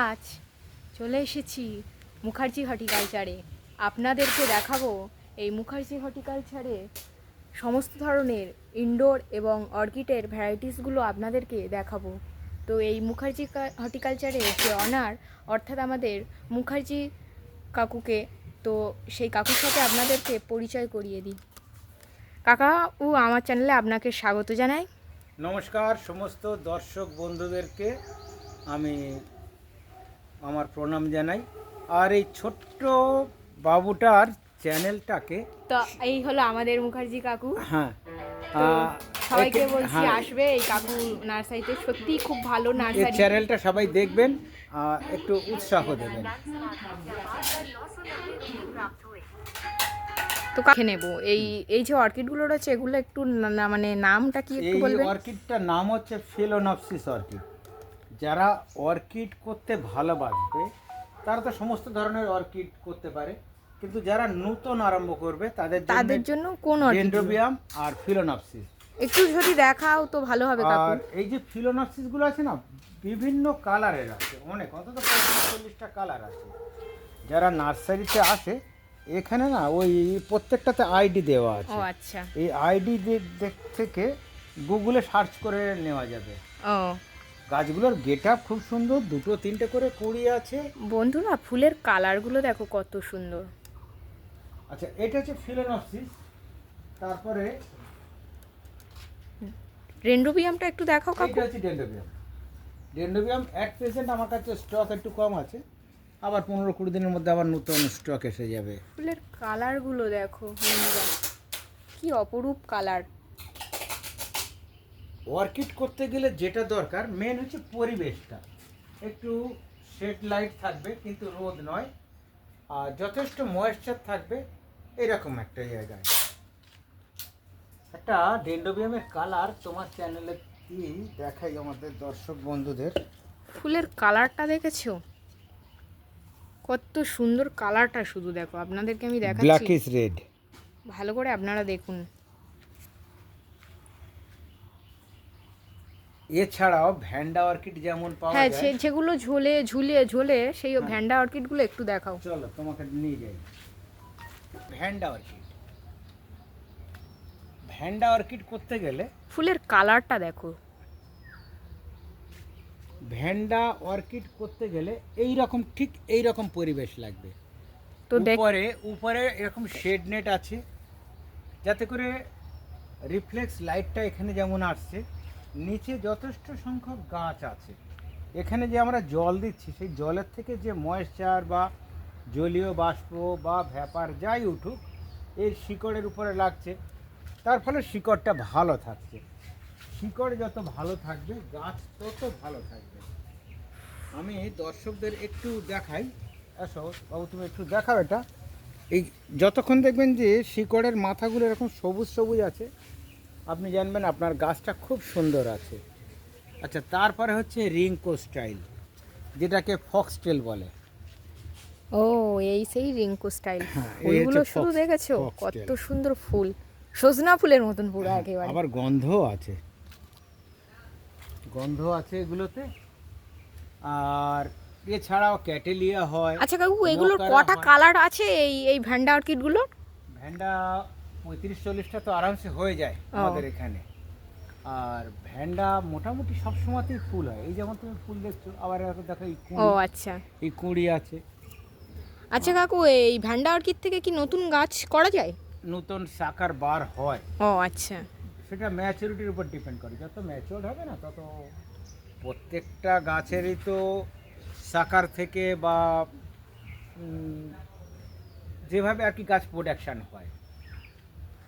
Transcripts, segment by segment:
আজ চলে এসেছি মুখার্জি হর্টিকালচারে। আপনাদেরকে দেখাবো এই মুখার্জি হর্টিকালচারে সমস্ত ধরনের ইনডোর এবং অর্কিডের ভ্যারাইটিসগুলো আপনাদেরকে দেখাবো। তো এই মুখার্জি হর্টিকালচারে যে অনার, অর্থাৎ আমাদের মুখার্জি কাকুকে, তো সেই কাকুর সাথে আপনাদেরকে পরিচয় করিয়ে দিই। কাকা ও আমার চ্যানেলে আপনাকে স্বাগত জানাই। নমস্কার, সমস্ত দর্শক বন্ধুদেরকে আমি আমার প্রণাম জানাই। আর এই ছোট্ট বাবুটার চ্যানেলটাকে তো এই হলো আমাদের মুখার্জি কাকু। হ্যাঁ সবাইকে বলছি হ্যাঁ, আসবে এই কাকু নার্সারিতে। সত্যি খুব ভালো এই নার্সারি। চ্যানেলটা সবাই দেখবেন একটু উৎসাহ দেবেন। তো কাকে নেব? এই এই যে অর্কিডগুলো রয়েছে এগুলো একটু মানে নামটা কি একটু এই অর্কিডটার নাম হচ্ছে ফিলোনপসিস অর্কিড যারা অর্কিড করতে ভালোবাসবে তারা তো সমস্ত ধরনের অর্কিড করতে পারে। কিন্তু যারা নূতন আরম্ভ করবে তাদের তাদের জন্য কোন ডেন্ড্রোবিয়াম আর ফিলোনপসিস। একটু যদি দেখাও তো ভালো হবে কাকু। আর এই যে ফিলোনপসিসগুলো আছে না বিভিন্ন কালারের আছে অনেক অন্তত পঁয়ত্রিশ চল্লিশটা কালার আছে। যারা নার্সারিতে আসে এখানে না ওই প্রত্যেকটাতে আইডি দেওয়া ও আছে আচ্ছা। এই আইডি থেকে গুগলে সার্চ করে নেওয়া যাবে। ও। গাছগুলোর গেট আপ খুব সুন্দর দুটো তিনটে করে কুড়ি আছে। বন্ধুরা ফুলের কালারগুলো দেখো কত সুন্দর। আচ্ছা এটা হচ্ছে ফিলোনপসিস। তারপরে রেন্ডোবিয়ামটা একটু দেখাও কাকু। এটা হচ্ছে ডেন্ডোবিয়াম ডেন্ডোবিয়াম অ্যাট প্রেজেন্ট আমার কাছে স্টক একটু কম আছে। আবার পনেরো কুড়ি দিনের মধ্যে আবার নতুন স্টক এসে যাবে। ফুলের কালারগুলো দেখো বন্ধুরা কি অপরূপ কালার। অর্কিড করতে গেলে যেটা দরকার মেন হচ্ছে পরিবেশটা। একটু শেড লাইট থাকবে কিন্তু রোদ নয়। আর যথেষ্ট ময়েশ্চার থাকবে এরকম একটা জায়গায়। একটা ডেন্ডোবিয়ামের কালার তোমার চ্যানেলে কি দেখাই আমাদের দর্শক বন্ধুদের? ফুলের কালারটা দেখেছ? কত সুন্দর কালারটা শুধু দেখো। আপনাদেরকে আমি দেখাচ্ছি। ব্ল্যাকিশ রেড ভালো করে আপনারা দেখুন। এছাড়াও ভ্যান্ডা অর্কিড যেমন পাওয়া হ্যাঁ যায়। যে- যেগুলো ঝোলে ঝুলিয়ে ঝোলে সেই ভ্যান্ডা অর্কিডগুলো একটু দেখাও। চলো তোমাকে নিয়ে যাই। Vanda orchid. ভ্যান্ডা অর্কিড করতে গেলে ফুলের কালারটা দেখো। ভ্যান্ডা অর্কিড করতে গেলে এই রকম ঠিক এই রকম পরিবেশ লাগবে। তো উপরে উপরে এরকম শেড নেট আছে। যাতে করে রিফ্লেক্স লাইটটা এখানে যেমন আসছে নিচে যথেষ্ট সংখ্যক গাছ আছে। এখানে যে আমরা জল দিচ্ছি, সেই জলের থেকে যে ময়েশ্চার বা জলীয় বাষ্প বা ভ্যাপার যাই উঠুক, এই শিকড়ের উপরে লাগছে। তার ফলে শিকড়টা ভালো থাকছে। শিকড় যত ভালো থাকবে, গাছ তত ভালো থাকবে। আমি দর্শকদের একটু দেখাই। আসো, বাবু, তুমি একটু দেখাও এটা। এই যতক্ষণ দেখবেন যে শিকড়ের মাথাগুলো এরকম সবুজ সবুজ আছে আপনি জানবেন আপনার গাছটা খুব সুন্দর আছে। আচ্ছা তারপরে হচ্ছে রিঙ্কো স্টাইল যেটাকে ফক্সটেল বলে। ও এই সেই রিঙ্কু স্টাইল। হ্যাঁ, ফুলগুলো শুধু দেখেছ? কত সুন্দর ফুল। সজনা ফুলের মতন পুরো একেবারে। আবার গন্ধও আছে। গন্ধ আছে এগুলোতে। আর এছাড়াও ক্যাটেলিয়া হয় আচ্ছা কাকু এগুলোর কটা কালার আছে এই এই ভ্যান্ডা অর্কিডগুলো ভ্যান্ডা পঁয়ত্রিশ চল্লিশটা তো আরামসে হয়ে যায় আমাদের এখানে। আর ভ্যান্ডা মোটামুটি সব সময়তেই ফুল হয়। এই যেমন তুমি ফুল দেখছ আবার দেখো এই ও আচ্ছা। এই কুঁড়ি আছে। আচ্ছা কাকু এই ভ্যান্ডা অর্কিড থেকে কি নতুন গাছ করা যায়? নতুন শাখার বার হয়। ও আচ্ছা। সেটা ম্যাচুরিটির উপর ডিপেন্ড করে। যত ম্যাচিওর হবে না তত প্রত্যেকটা গাছেরই তো শাখার থেকে বা যেভাবে আর কি গাছ প্রোডাকশান হয়।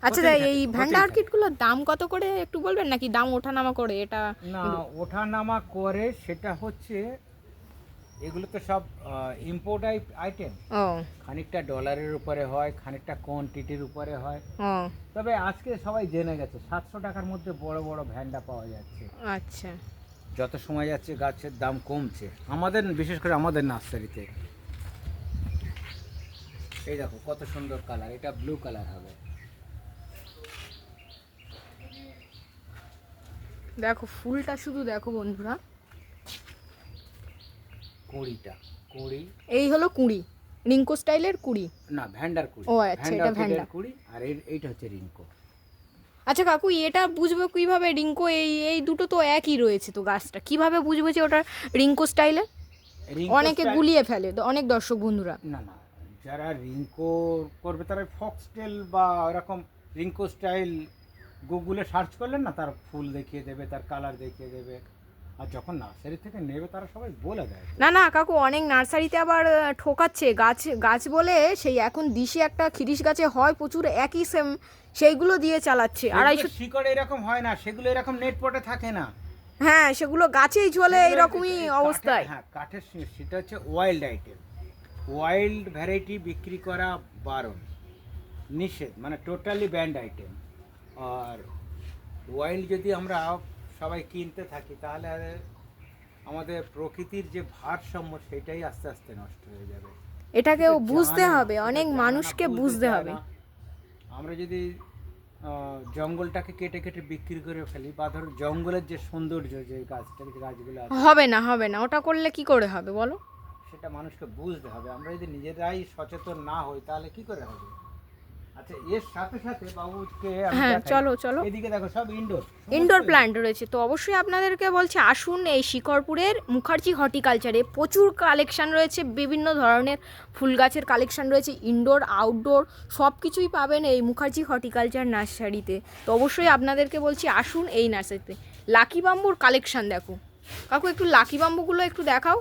আচ্ছা এই হতেই ভ্যান্ডা থাকে। অর্কিডগুলোর দাম কত করে একটু বলবেন? নাকি দাম ওঠানামা করে এটা? না ওঠানামা করে সেটা হচ্ছে এগুলো তো সব ইম্পোর্ট আইটেম খানিকটা ডলারের উপরে হয় খানিকটা কোয়ান্টিটির উপরে হয়। তবে আজকে সবাই জেনে গেছে সাতশো টাকার মধ্যে বড় বড় ভ্যান্ডা পাওয়া যাচ্ছে। আচ্ছা। যত সময় যাচ্ছে গাছের দাম কমছে। আমাদের বিশেষ করে আমাদের নার্সারিতে। এই দেখো কত সুন্দর কালার এটা ব্লু কালার হবে। দেখো ফুলটা শুধু দেখো বন্ধুরা। কুড়িটা কুড়ি। এই হলো কুড়ি রিঙ্কো স্টাইলের কুড়ি। না ভ্যান্ডার কুড়ি। ও, আচ্ছা, এটা ভ্যান্ডার। কুড়ি আর এইটা হচ্ছে রিঙ্কো। আচ্ছা কাকু এটা বুঝব কীভাবে রিঙ্কো? এই এই দুটো তো একই রয়েছে তো গাছটা। কীভাবে বুঝব যে ওটা রিঙ্কো স্টাইলের রিঙ্কো অনেকে গুলিয়ে ফেলে তো অনেক দর্শক বন্ধুরা। না না যারা রিঙ্কো করবে তারা ফক্সটেল বা এরকম রিঙ্কো স্টাইল গুগলে সার্চ করলেন না তার ফুল দেখিয়ে দেবে তার কালার দেখিয়ে দেবে। আর যখন নার্সারি থেকে নেবে তারা সবাই বলে দেয়। না না কাকু অনেক নার্সারিতে আবার ঠকাচ্ছে। গাছ গাছ বলে সেই এখন দিশে একটা খিরিস গাছে হয় প্রচুর একই সেম সেইগুলো দিয়ে চালাচ্ছে। আড়াইশো শিকড় এরকম হয় না সেগুলো এরকম নেট পটে থাকে না। হ্যাঁ সেগুলো গাছেই চলে সেগুলো এইরকমই অবস্থায়। হ্যাঁ কাঠের সেটা হচ্ছে ওয়াইল্ড আইটেম ওয়াইল্ড ভ্যারাইটি বিক্রি করা বারণ। নিষেধ মানে টোটালি ব্যান্ড আইটেম আর ওয়াইল্ড যদি আমরা সবাই কিনতে থাকি তাহলে আমাদের প্রকৃতির যে ভারসাম্য সেটাই আস্তে আস্তে নষ্ট হয়ে যাবে। এটাকেও বুঝতে হবে অনেক মানুষকে বুঝতে হবে। আমরা যদি জঙ্গলটাকে কেটে কেটে বিক্রি করে ফেলি বা ধরো জঙ্গলের যে সৌন্দর্য যে গাছটা গাছগুলো হবে না হবে না ওটা করলে কি করে হবে বলো? সেটা মানুষকে বুঝতে হবে। আমরা যদি নিজেরাই সচেতন না হই তাহলে কি করে হবে? আচ্ছা এর সাথে সাথে বাবুকে আমি হ্যাঁ চলো চলো। এদিকে দেখো সব ইনডোর ইনডোর প্ল্যান্ট রয়েছে। তো অবশ্যই আপনাদেরকে বলছি আসুন এই শিকরপুরের মুখার্জি হর্টিকালচারে। প্রচুর কালেকশন রয়েছে বিভিন্ন ধরনের ফুল গাছের কালেকশন রয়েছে ইনডোর আউটডোর সব কিছুই পাবেন এই মুখার্জি হর্টিকালচার নার্সারিতে। তো অবশ্যই আপনাদেরকে বলছি আসুন এই নার্সারিতে। লাকি বাম্বুর কালেকশন দেখো। কাকু একটু লাকি বাম্বুগুলো একটু দেখাও।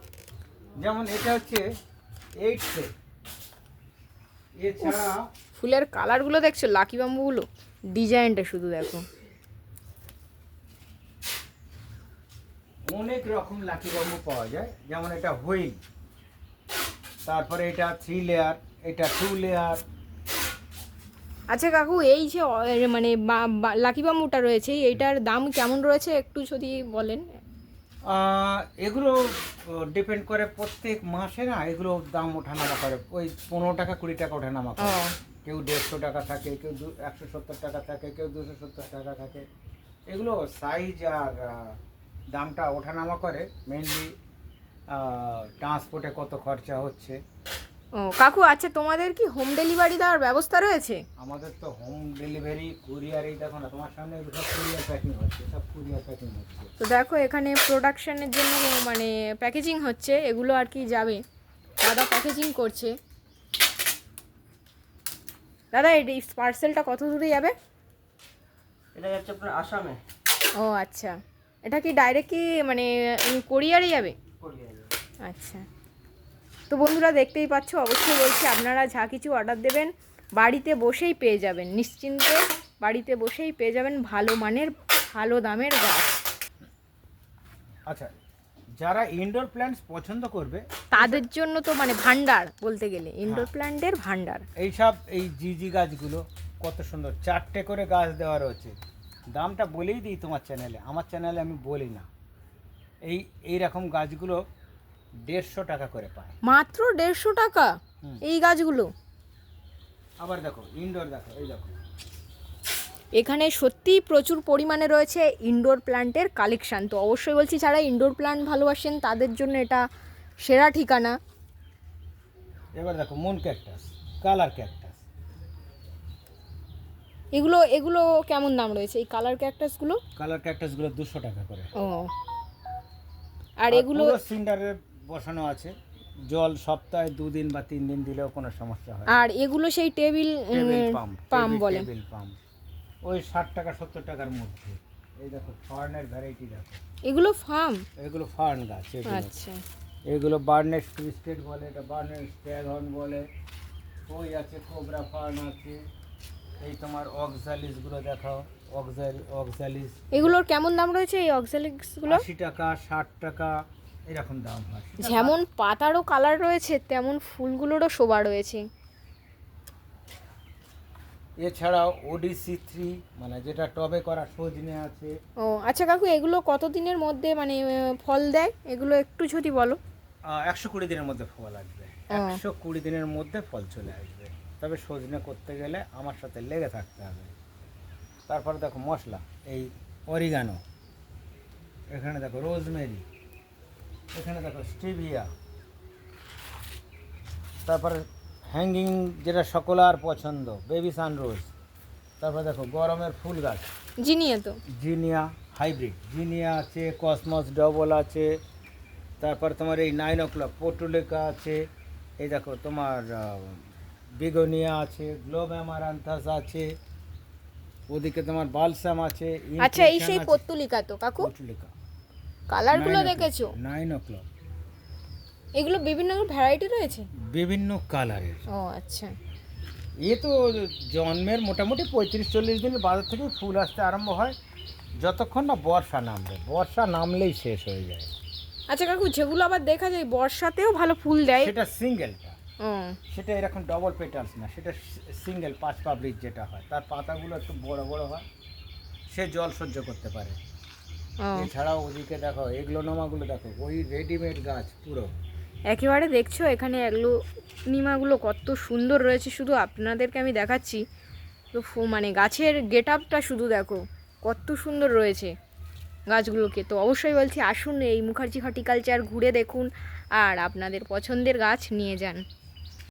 যেমন এটা হচ্ছে এইট এছাড়া ফুলের কালারগুলো দেখছ? লাকি বাম্বুগুলো ডিজাইনটা শুধু দেখো। অনেক রকম লাকি বাম্বু পাওয়া যায়। যেমন এটা হুইল তারপরে এটা থ্রি লেয়ার এটা টু লেয়ার আচ্ছা কাকু এই যে মানে লাকি বাম্বুটা রয়েছে এইটার দাম কেমন রয়েছে? একটু যদি বলেন। এগুলো ডিপেন্ড করে প্রত্যেক মাসে না এগুলো দাম ওঠানামা করে। ওই পনেরো টাকা কুড়ি টাকা ওঠানামা করে। কেউ দেড়শো টাকা থাকে কেউ দু একশো সত্তর টাকা থাকে কেউ দুশো সত্তর টাকা থাকে। এগুলো সাইজ আর দামটা ওঠানামা করে মেনলি ট্রান্সপোর্টে কত খরচা হচ্ছে। ও কাকু আচ্ছা তোমাদের কি হোম ডেলিভারি দেওয়ার ব্যবস্থা রয়েছে? আমাদের তো হোম ডেলিভারি কুরিয়ার এই দেখো না তোমার সামনে সব কুরিয়ার প্যাকিং হচ্ছে সব কুরিয়ার প্যাকিং হচ্ছে। তো দেখো এখানে প্রোডাকশনের জন্য মানে প্যাকেজিং হচ্ছে এগুলো আর কি যাবে। দাদা প্যাকেজিং করছে। দাদা এই পার্সেলটা কত দূরে যাবে? এটা যাচ্ছে আপনার আসামে। ও আচ্ছা। এটা কি ডাইরেক্ট কি মানে কোরিয়ারে যাবে? আচ্ছা। তো বন্ধুরা দেখতেই পাচ্ছ অবশ্যই বলছি আপনারা যা কিছু অর্ডার দেবেন বাড়িতে বসেই পেয়ে যাবেন। নিশ্চিন্তে বাড়িতে বসেই পেয়ে যাবেন ভালো মানের ভালো দামের গাছ। আচ্ছা যারা ইনডোর প্ল্যান্টস পছন্দ করবে তাদের জন্য তো মানে ভান্ডার বলতে গেলে ইনডোর প্ল্যান্টের ভান্ডার। এইসব এই জিজি গাছগুলো কত সুন্দর চারটে করে গাছ দেওয়া রয়েছে। দামটা বলেই দিই তোমার চ্যানেলে আমার চ্যানেলে আমি বলি না। এই এই রকম গাছগুলো দেড়শো টাকা করে পায়। মাত্র দেড়শো টাকা? এই গাছগুলো? আবার দেখো ইনডোর দেখো এই দেখো। এখানে সত্যিই প্রচুর পরিমাণে রয়েছে ইনডোর প্ল্যান্টের কালেকশান তো অবশ্যই বলছি যারা ইনডোর প্ল্যান্ট ভালোবাসেন তাদের জন্য এটা সেরা ঠিকানা। এবার দেখো মুন ক্যাকটাস কালার ক্যাকটাস এগুলো এগুলো কেমন দাম রয়েছে? এই কালার ক্যাকটাসগুলো কালার ক্যাকটাসগুলো দুশো টাকা করে। ও। আর এগুলো সিন্ডারে বসানো আছে। জল সপ্তাহে দুদিন বা তিন দিন দিলেও কোনো সমস্যা হয়। আর এগুলো সেই টেবিল পাম্প বলে। টেবিল পাম্প ওই ষাট টাকা সত্তর টাকার মধ্যে। এই দেখো ফার্নের ভ্যারাইটি দেখো। এগুলো ফার্ম? এগুলো ফার্ন গাছ এগুলো। আচ্ছা। এগুলো বার্নেট টুইস্টেড বলে এটা বার্নেট স্ট্যাগন বলে। ওই আছে কোবরা ফার্ন আছে। এই তোমার অক্সালিসগুলো দেখাও অক্সাল অক্সালিস। এগুলোর কেমন দাম রয়েছে এই অক্সালিক্সগুলো আশি টাকা ষাট টাকা এরকম দাম হয়। যেমন পাতারও কালার রয়েছে তেমন ফুলগুলোরও শোভা রয়েছে। এছাড়াও ওডিসি থ্রি মানে যেটা টবে করা সজনে আছে। ও আচ্ছা কাকু এগুলো কতদিনের মধ্যে মানে ফল দেয়? এগুলো একটু যদি বলো। একশো কুড়ি দিনের মধ্যে ফল আসবে। একশো কুড়ি দিনের মধ্যে ফল চলে আসবে। তবে সজনে করতে গেলে আমার সাথে লেগে থাকতে হবে। তারপরে দেখো মশলা এই অরিগানো। এখানে দেখো রোজমেরি। এখানে দেখো স্টিভিয়া। তারপরে হ্যাঙ্গিং যেটা সকলার পছন্দ বেবি সানরোজ তারপর দেখো গরমের ফুল গাছ। জিনিয়ে তো। জিনিয়া হাইব্রিড জিনিয়া আছে কসমস ডবল আছে। তারপর তোমার এই নাইন ও ক্লক পটুলেকা আছে। এই দেখো তোমার বিগোনিয়া আছে গ্লোব অ্যামারান্থাস আছে। ওদিকে তোমার বালসাম আছে আচ্ছা এই সেই পত্তুলিকা তো কাকু? পটুলিকা। কালারগুলো দেখেছ? নাইন ও ক্লক এগুলো বিভিন্ন ভ্যারাইটি রয়েছে? বিভিন্ন কালারের। ও আচ্ছা। এ তো জন্মের মোটামুটি পঁয়ত্রিশ চল্লিশ দিনের বাজার থেকে ফুল আসতে আরম্ভ হয়। যতক্ষণ না বর্ষা নামবে। বর্ষা নামলেই শেষ হয়ে যায়। আচ্ছা কাকু যেগুলো আবার দেখা যায় বর্ষাতেও ভালো ফুল দেয়। সেটা সিঙ্গেলটা। সেটা এরকম ডবল পেটালস না। সেটা সিঙ্গেল পাঁচ পাবলিক যেটা হয়। তার পাতাগুলো একটু বড় বড় হয়। সে জল সহ্য করতে পারে। এছাড়াও ওদিকে দেখো এগুলো নামাগুলো দেখো। ওই রেডিমেড গাছ পুরো। একেবারে দেখছ, এখানে এগুলো, নিমাগুলো কত সুন্দর রয়েছে, শুধু আপনাদেরকে আমি দেখাচ্ছি। তো মানে গাছের গেট আপটা শুধু দেখো, কত সুন্দর রয়েছে গাছগুলোকে। তো অবশ্যই বলছি, আসুন এই মুখার্জি হর্টিকালচার ঘুরে দেখুন, আর আপনাদের পছন্দের গাছ নিয়ে যান।